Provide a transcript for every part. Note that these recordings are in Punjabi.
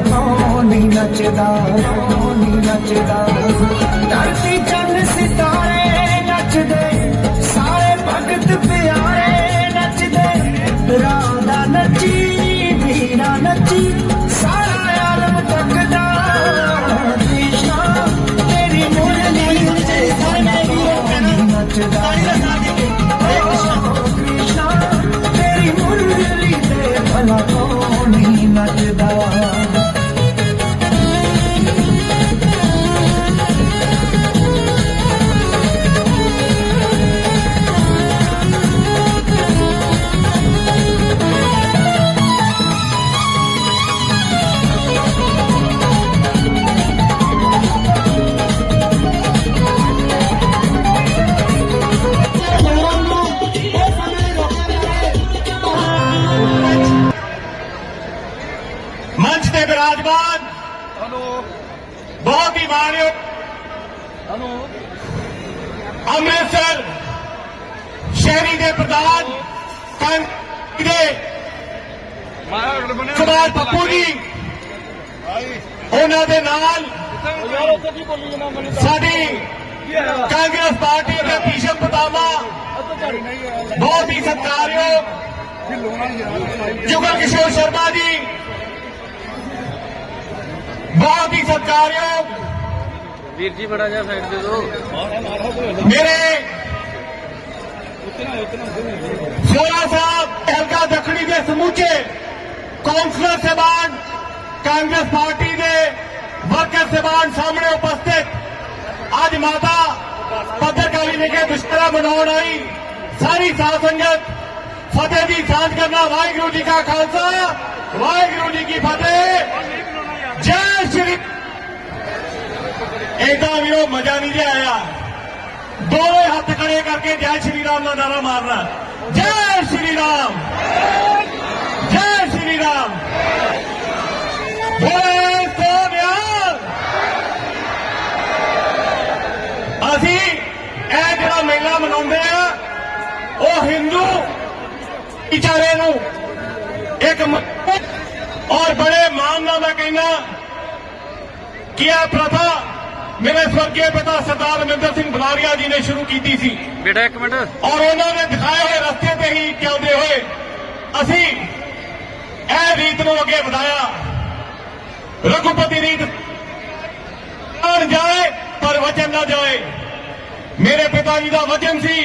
ਨੱਚਦਾ ਕੌਣ ਨੀ ਨੱਚਦਾ। ਧਰਤੀ ਚੰਨ ਸਿਤਾਰੇ ਨੱਚਦੇ, ਸਾਰੇ ਭਗਤ ਪਿਆਰੇ ਨੱਚਦੇ। ਰਾਧਾ ਨੱਚੀ ਵੀਰਾ ਨੱਚੀ, ਸਾਰਾ ਆਲਮ ਤੱਕਦਾ। ਕ੍ਰਿਸ਼ਨਾ, ਤੇਰੀ ਮੁਰਲੀ ਨੱਚਦਾ ਤੇ ਬਿਰਾਜਮਾਨ। ਬਹੁਤ ਹੀ ਮਾਣਯੋਗ ਅੰਮ੍ਰਿਤਸਰ ਸ਼ਹਿਰੀ ਦੇ ਪ੍ਰਧਾਨ ਕਾਂਗਰਸ ਦੇ ਸਰਦਾਰ ਪੱਪੂ ਜੀ। ਉਹਨਾਂ ਦੇ ਨਾਲ ਸਾਡੀ ਕਾਂਗਰਸ ਪਾਰਟੀ ਦੇ ਭੀਸ਼ਮ ਪਤਾਵਾ ਬਹੁਤ ਹੀ ਸਤਿਕਾਰਯੋਗ ਜੁਗਲ ਕਿਸ਼ੋਰ ਸ਼ਰਮਾ ਜੀ। ਸਤਿਕਾਰਯੋਗ ਵੀਰ ਜੀ ਬੜਾ ਜਿਹਾ ਸਾਈਡ ਦੇ। ਦਿਓ ਮੇਰੇ ਸੋਲਾ ਸਾਹਿਬ ਹਲਕਾ ਦੱਖਣੀ ਦੇ ਸਮੂਚੇ ਕੌਂਸਲਰ ਸਹਿਬਾਨ ਕਾਂਗਰਸ ਪਾਰਟੀ ਦੇ ਵਰਕਰ ਸਹਿਬਾਨ ਸਾਹਮਣੇ ਉਪਸਥਿਤ। ਅੱਜ ਮਾਤਾ ਪੱਤਰਕਾਰੀ ਵਿਖੇ ਦੁਸ਼ਕਰਾ ਮਨਾਉਣ ਆਈ। ਸਾਰੀ ਸਾਧ ਸੰਗਤ ਫਤਿਹ ਦੀ ਸਾਂਝ ਕਰਨਾ ਵਾਹਿਗੁਰੂ ਜੀ ਕਾ ਖਾਲਸਾ ਵਾਹਿਗੁਰੂ ਜੀ ਕੀ ਫਤਿਹ। ਜੈ ਸ਼੍ਰੀ ਏਦਾਂ ਵੀ ਉਹ ਮਜ਼ਾ ਨਹੀਂ ਜਿਹਾ ਆਇਆ। ਦੋਵੇਂ ਹੱਥ ਖੜੇ ਕਰਕੇ ਜੈ ਸ਼੍ਰੀ ਰਾਮ ਦਾ ਨਾਰਾ ਮਾਰਨਾ। ਜੈ ਸ਼੍ਰੀ ਰਾਮ। ਜੈ ਸ਼੍ਰੀ ਰਾਮ। ਬੋਲੇ ਸੋਨਿਆਲ ਅਸੀਂ ਇਹ ਜਿਹੜਾ ਮੇਲਾ ਮਨਾਉਂਦੇ ਆ, ਉਹ ਹਿੰਦੂ ਵਿਚਾਰੇ ਨੂੰ ਇੱਕ ਮ- ਔਰ ਬੜੇ ਮਾਨ ਨਾਲ ਮੈਂ ਕਹਿੰਦਾ ਕਿ ਇਹ ਪ੍ਰਥਾ ਮੇਰੇ ਸਵਰਗੀ ਪਿਤਾ ਸਰਦਾਰ ਅਮਰਿੰਦਰ ਸਿੰਘ ਬਲਾਰੀਆ ਜੀ ਨੇ ਸ਼ੁਰੂ ਕੀਤੀ ਸੀ। ਬੇਟਾ ਇੱਕ ਮਿੰਟ। ਔਰ ਉਹਨਾਂ ਨੇ ਦਿਖਾਏ ਹੋਏ ਰਸਤੇ ਤੇ ਹੀ ਚੱਲਦੇ ਹੋਏ ਅਸੀਂ ਇਹ ਰੀਤ ਨੂੰ ਅੱਗੇ ਵਧਾਇਆ। ਰਘੁਪਤੀ ਰੀਤ ਆਣ ਜਾਏ ਪਰ ਵਚਨ ਨਾ ਜਾਏ। ਮੇਰੇ ਪਿਤਾ ਜੀ ਦਾ ਵਚਨ ਸੀ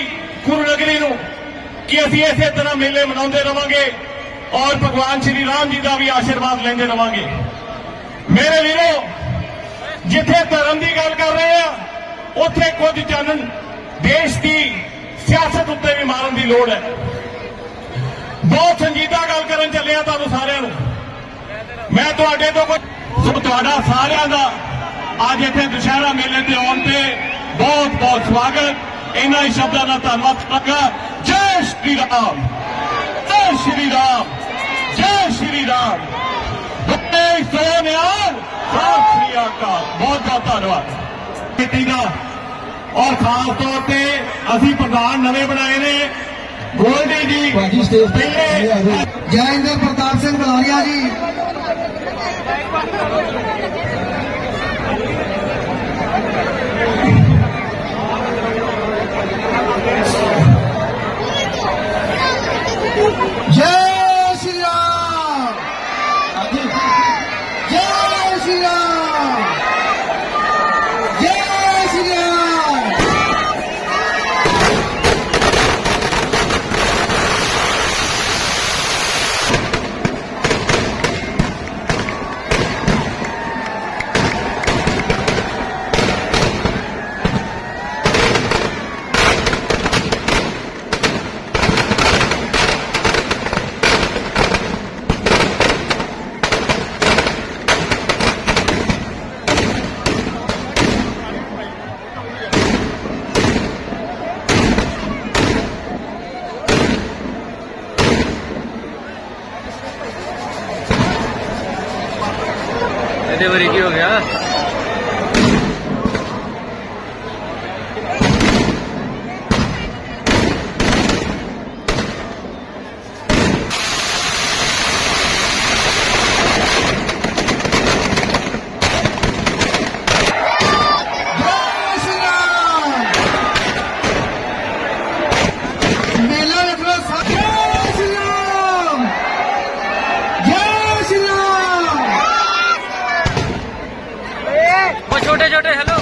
ਗੁਰੂ ਨਗਰੀ ਨੂੰ ਕਿ ਅਸੀਂ ਇਸੇ ਤਰ੍ਹਾਂ ਮੇਲੇ ਮਨਾਉਂਦੇ ਰਵਾਂਗੇ ਔਰ ਭਗਵਾਨ ਸ਼੍ਰੀ ਰਾਮ ਜੀ ਦਾ ਵੀ ਆਸ਼ੀਰਵਾਦ ਲੈਂਦੇ ਰਵਾਂਗੇ। ਮੇਰੇ ਵੀਰੋ ਜਿੱਥੇ ਧਰਮ ਦੀ ਗੱਲ ਕਰ ਰਹੇ ਆ ਉੱਥੇ ਕੁਝ ਚਾਨਣ ਦੇਸ਼ ਦੀ ਸਿਆਸਤ ਉੱਤੇ ਵੀ ਮਾਰਨ ਦੀ ਲੋੜ ਹੈ। ਬਹੁਤ ਸੰਜੀਦਾ ਗੱਲ ਕਰਨ ਚੱਲਿਆ ਤੁਹਾਨੂੰ ਸਾਰਿਆਂ ਨੂੰ। ਮੈਂ ਤੁਹਾਡੇ ਤੋਂ ਕੁਝ ਤੁਹਾਡਾ ਸਾਰਿਆਂ ਦਾ ਅੱਜ ਇੱਥੇ ਦੁਸ਼ਹਿਰਾ ਮੇਲੇ ਤੇ ਆਉਣ ਤੇ ਬਹੁਤ ਬਹੁਤ ਸਵਾਗਤ। ਇਹਨਾਂ ਹੀ ਸ਼ਬਦਾਂ ਦਾ ਧੰਨਵਾਦ ਕਰਾਂਗਾ ਜੈ ਸ਼੍ਰੀ ਰਾਮ। ਜੈ ਸ਼੍ਰੀ ਰਾਮ। ਜੈ ਸ਼੍ਰੀ ਰਾਮ। ਬੁੱਢੇ ਸੋਨਿਆਲ ਸਤਿ ਸ਼੍ਰੀ ਅਕਾਲ। ਬਹੁਤ ਬਹੁਤ ਧੰਨਵਾਦ। ਕੀਤੀ ਦਾ ਔਰ ਖਾਸ ਤੌਰ ਤੇ ਅਸੀਂ ਪ੍ਰਧਾਨ ਨਵੇਂ ਬਣਾਏ ਨੇ। ਗੋਲਡੀ ਜੀ ਭਾਜੀ ਸਟੇਜ ਤੇ ਜੈ ਇੰਦਰ ਪ੍ਰਤਾਪ ਸਿੰਘ ਬਲਾਰੀਆ ਜੈ। ਇਹਦੇ ਬਾਰੇ ਕੀ ਹੋ ਗਿਆ? জোটে হ্যালো